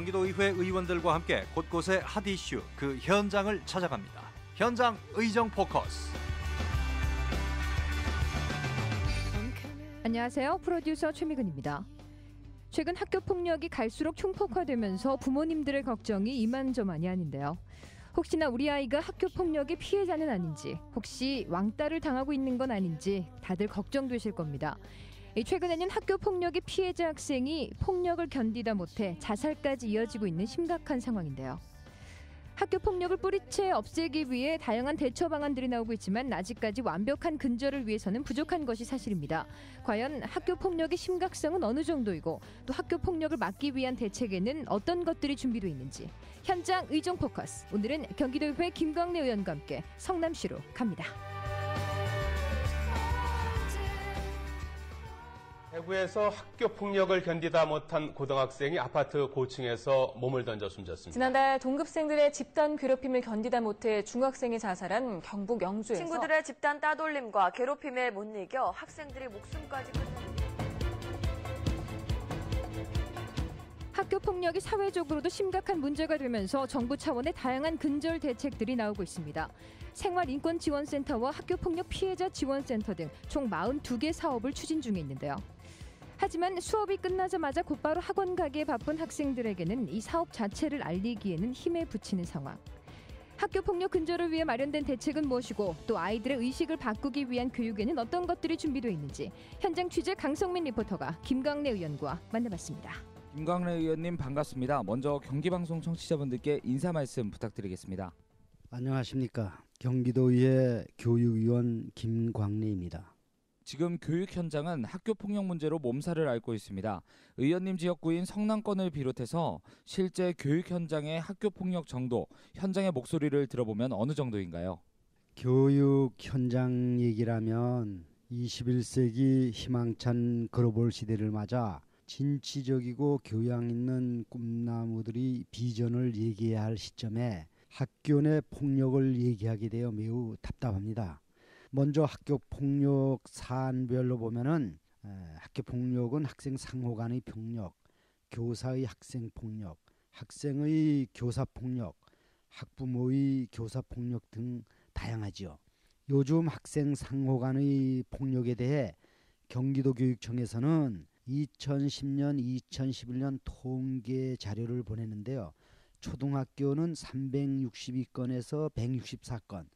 경기도의회 의원들과 함께 곳곳의 핫 이슈 그 현장을 찾아갑니다. 현장 의정 포커스. 안녕하세요. 프로듀서 최미근입니다. 최근 학교 폭력이 갈수록 흉폭화되면서 부모님들의 걱정이 이만저만이 아닌데요. 혹시나 우리 아이가 학교 폭력의 피해자는 아닌지, 혹시 왕따를 당하고 있는 건 아닌지 다들 걱정되실 겁니다. 최근에는 학교 폭력의 피해자 학생이 폭력을 견디다 못해 자살까지 이어지고 있는 심각한 상황인데요. 학교 폭력을 뿌리채 없애기 위해 다양한 대처 방안들이 나오고 있지만 아직까지 완벽한 근절을 위해서는 부족한 것이 사실입니다. 과연 학교 폭력의 심각성은 어느 정도이고 또 학교 폭력을 막기 위한 대책에는 어떤 것들이 준비되어 있는지 현장 의정 포커스 오늘은 경기도의회 김광래 의원과 함께 성남시로 갑니다. 대구에서 학교 폭력을 견디다 못한 고등학생이 아파트 고층에서 몸을 던져 숨졌습니다. 지난달 동급생들의 집단 괴롭힘을 견디다 못해 중학생이 자살한 경북 영주에서 친구들의 집단 따돌림과 괴롭힘에 못 이겨 학생들이 목숨까지 끊는 학교 폭력이 사회적으로도 심각한 문제가 되면서 정부 차원의 다양한 근절 대책들이 나오고 있습니다. 생활인권지원센터와 학교폭력 피해자 지원센터 등 총 42개 사업을 추진 중에 있는데요. 하지만 수업이 끝나자마자 곧바로 학원 가기에 바쁜 학생들에게는 이 사업 자체를 알리기에는 힘에 부치는 상황. 학교 폭력 근절을 위해 마련된 대책은 무엇이고 또 아이들의 의식을 바꾸기 위한 교육에는 어떤 것들이 준비되어 있는지 현장 취재 강성민 리포터가 김광래 의원과 만나봤습니다. 김광래 의원님 반갑습니다. 먼저 경기방송 청취자분들께 인사 말씀 부탁드리겠습니다. 안녕하십니까. 경기도의 교육위원 김광래입니다. 지금 교육 현장은 학교 폭력 문제로 몸살을 앓고 있습니다. 의원님 지역구인 성남권을 비롯해서 실제 교육 현장의 학교 폭력 정도, 현장의 목소리를 들어보면 어느 정도인가요? 교육 현장 얘기라면 21세기 희망찬 글로벌 시대를 맞아 진취적이고 교양 있는 꿈나무들이 비전을 얘기해야 할 시점에 학교 내 폭력을 얘기하게 되어 매우 답답합니다. 먼저 학교 폭력 사안별로 보면은 학교 폭력은 학생 상호 간의 폭력, 교사의 학생 폭력, 학생의 교사 폭력, 학부모의 교사 폭력 등 다양하지요. 요즘 학생 상호 간의 폭력에 대해 경기도 교육청에서는 2010년, 2011년 통계 자료를 보냈는데요. 초등학교는 362건에서 164건,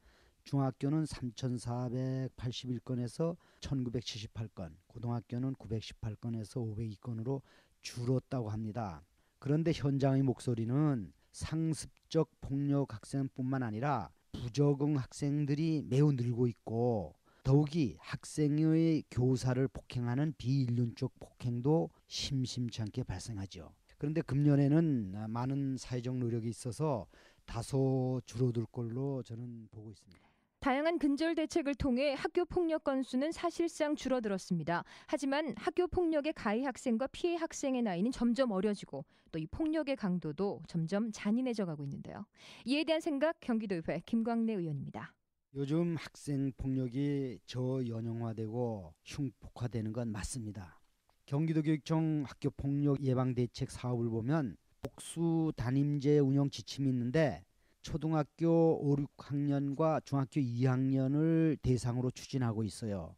중학교는 3,481건에서 1,978건, 고등학교는 918건에서 502건으로 줄었다고 합니다. 그런데 현장의 목소리는 상습적 폭력 학생뿐만 아니라 부적응 학생들이 매우 늘고 있고 더욱이 학생의 교사를 폭행하는 비인륜적 폭행도 심심찮게 발생하죠. 그런데 금년에는 많은 사회적 노력이 있어서 다소 줄어들 걸로 저는 보고 있습니다. 다양한 근절 대책을 통해 학교 폭력 건수는 사실상 줄어들었습니다. 하지만 학교 폭력의 가해 학생과 피해 학생의 나이는 점점 어려지고 또 이 폭력의 강도도 점점 잔인해져 가고 있는데요. 이에 대한 생각 경기도의회 김광래 의원입니다. 요즘 학생 폭력이 저연형화되고 흉폭화되는 건 맞습니다. 경기도교육청 학교 폭력 예방 대책 사업을 보면 복수 담임제 운영 지침이 있는데 초등학교 5, 6학년과 중학교 2학년을 대상으로 추진하고 있어요.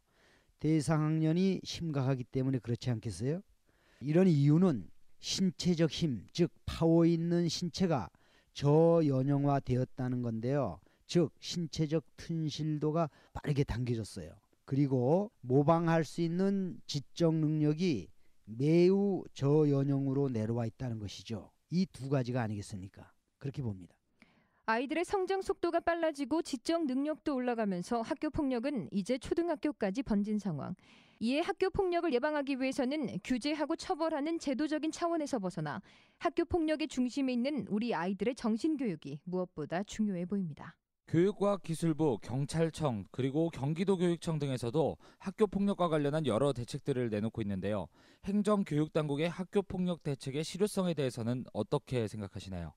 대상 학년이 심각하기 때문에 그렇지 않겠어요? 이런 이유는 신체적 힘, 즉 파워 있는 신체가 저연형화 되었다는 건데요. 즉 신체적 튼실도가 빠르게 당겨졌어요. 그리고 모방할 수 있는 지적 능력이 매우 저연형으로 내려와 있다는 것이죠. 이 두 가지가 아니겠습니까? 그렇게 봅니다. 아이들의 성장 속도가 빨라지고 지적 능력도 올라가면서 학교 폭력은 이제 초등학교까지 번진 상황. 이에 학교 폭력을 예방하기 위해서는 규제하고 처벌하는 제도적인 차원에서 벗어나 학교 폭력의 중심에 있는 우리 아이들의 정신 교육이 무엇보다 중요해 보입니다. 교육과기술부, 경찰청, 그리고 경기도교육청 등에서도 학교 폭력과 관련한 여러 대책들을 내놓고 있는데요. 행정교육당국의 학교 폭력 대책의 실효성에 대해서는 어떻게 생각하시나요?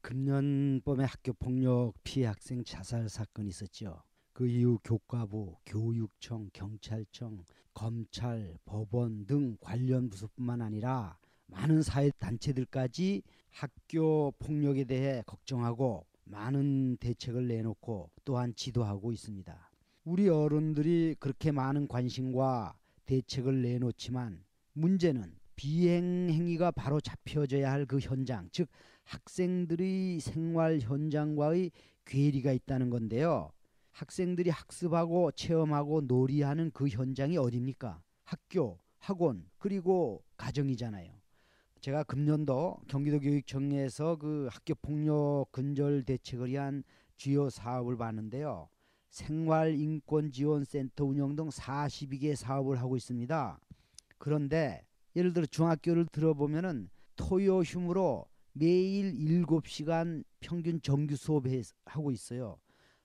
금년 봄에 학교 폭력 피해 학생 자살 사건이 있었죠. 그 이후 교과부, 교육청, 경찰청, 검찰, 법원 등 관련 부서뿐만 아니라 많은 사회 단체들까지 학교 폭력에 대해 걱정하고 많은 대책을 내놓고 또한 지도하고 있습니다. 우리 어른들이 그렇게 많은 관심과 대책을 내놓지만 문제는 비행 행위가 바로 잡혀져야 할 그 현장, 즉 학생들의 생활 현장과의 괴리가 있다는 건데요. 학생들이 학습하고 체험하고 놀이하는 그 현장이 어딥니까? 학교, 학원, 그리고 가정이잖아요. 제가 금년도 경기도 교육청에서 그 학교 폭력 근절 대책을 위한 주요 사업을 봤는데요. 생활 인권 지원 센터 운영 등 42개 사업을 하고 있습니다. 그런데 예를 들어 중학교를 들어보면은 토요 휴무로 매일 7시간 평균 정규 수업하고 있어요.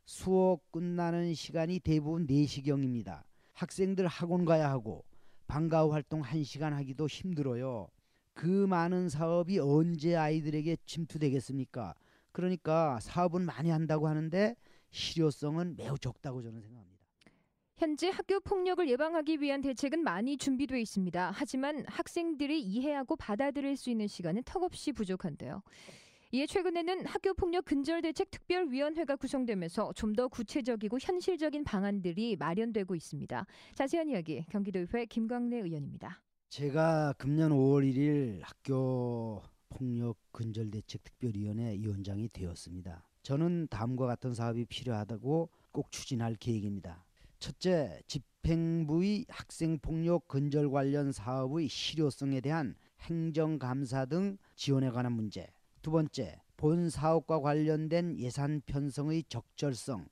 수업 끝나는 시간이 대부분 4시경입니다. 학생들 학원 가야 하고 방과 후 활동 1시간 하기도 힘들어요. 그 많은 사업이 언제 아이들에게 침투되겠습니까? 그러니까 사업은 많이 한다고 하는데 실효성은 매우 적다고 저는 생각합니다. 현재 학교 폭력을 예방하기 위한 대책은 많이 준비되어 있습니다. 하지만 학생들이 이해하고 받아들일 수 있는 시간은 턱없이 부족한데요. 이에 최근에는 학교 폭력 근절 대책 특별위원회가 구성되면서 좀 더 구체적이고 현실적인 방안들이 마련되고 있습니다. 자세한 이야기 경기도의회 김광래 의원입니다. 제가 금년 5월 1일 학교 폭력 근절 대책 특별위원회 위원장이 되었습니다. 저는 다음과 같은 사업이 필요하다고 꼭 추진할 계획입니다. 첫째, 집행부의 학생 폭력 근절 관련 사업의 실효성에 대한 행정 감사 등 지원에 관한 문제. 두 번째, 본 사업과 관련된 예산 편성의 적절성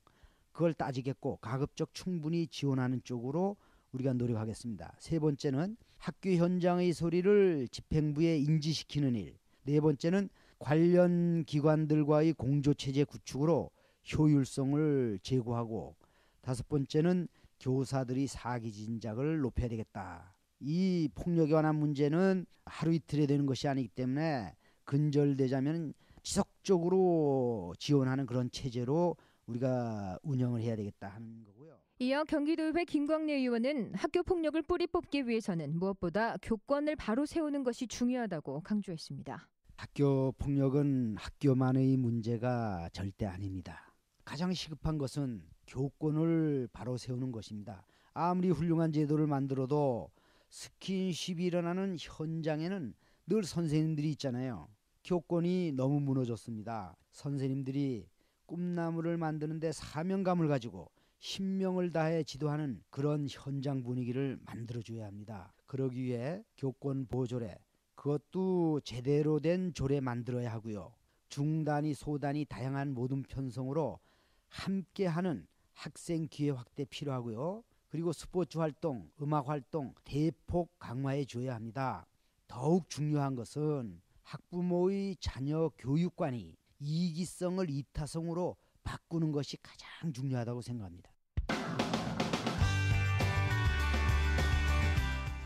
그걸 따지겠고 가급적 충분히 지원하는 쪽으로 우리가 노력하겠습니다. 세 번째는 학교 현장의 소리를 집행부에 인지시키는 일. 네 번째는 관련 기관들과의 공조 체제 구축으로 효율성을 제고하고 다섯 번째는 교사들이 사기 진작을 높여야 되겠다. 이 폭력에 관한 문제는 하루 이틀에 되는 것이 아니기 때문에 근절되자면 지속적으로 지원하는 그런 체제로 우리가 운영을 해야 되겠다 하는 거고요. 이어 경기도의회 김광래 의원은 학교 폭력을 뿌리 뽑기 위해서는 무엇보다 교권을 바로 세우는 것이 중요하다고 강조했습니다. 학교 폭력은 학교만의 문제가 절대 아닙니다. 가장 시급한 것은 교권을 바로 세우는 것입니다. 아무리 훌륭한 제도를 만들어도 스킨십이 일어나는 현장에는 늘 선생님들이 있잖아요. 교권이 너무 무너졌습니다. 선생님들이 꿈나무를 만드는데 사명감을 가지고 신명을 다해 지도하는 그런 현장 분위기를 만들어줘야 합니다. 그러기 위해 교권 보조례 그것도 제대로 된 조례 만들어야 하고요. 중단위 소단위 다양한 모든 편성으로 함께하는 학생 기회 확대 필요하고요. 그리고 스포츠 활동, 음악 활동 대폭 강화해 줘야 합니다. 더욱 중요한 것은 학부모의 자녀 교육관이 이기성을 이타성으로 바꾸는 것이 가장 중요하다고 생각합니다.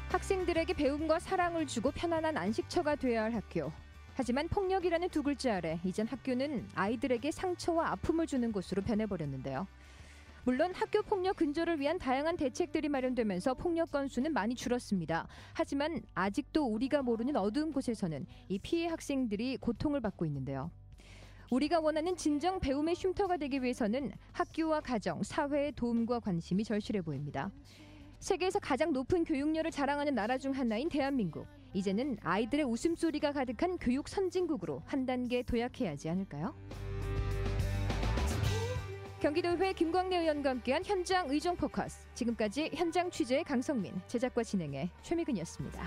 학생들에게 배움과 사랑을 주고 편안한 안식처가 되어야 할 학교. 하지만 폭력이라는 두 글자 아래 이젠 학교는 아이들에게 상처와 아픔을 주는 곳으로 변해버렸는데요. 물론 학교 폭력 근절을 위한 다양한 대책들이 마련되면서 폭력 건수는 많이 줄었습니다. 하지만 아직도 우리가 모르는 어두운 곳에서는 이 피해 학생들이 고통을 받고 있는데요. 우리가 원하는 진정 배움의 쉼터가 되기 위해서는 학교와 가정, 사회의 도움과 관심이 절실해 보입니다. 세계에서 가장 높은 교육열을 자랑하는 나라 중 하나인 대한민국. 이제는 아이들의 웃음소리가 가득한 교육 선진국으로 한 단계 도약해야 하지 않을까요? 경기도의회 김광래 의원과 함께한 현장 의정 포커스. 지금까지 현장 취재 강성민, 제작과 진행의 최미근이었습니다.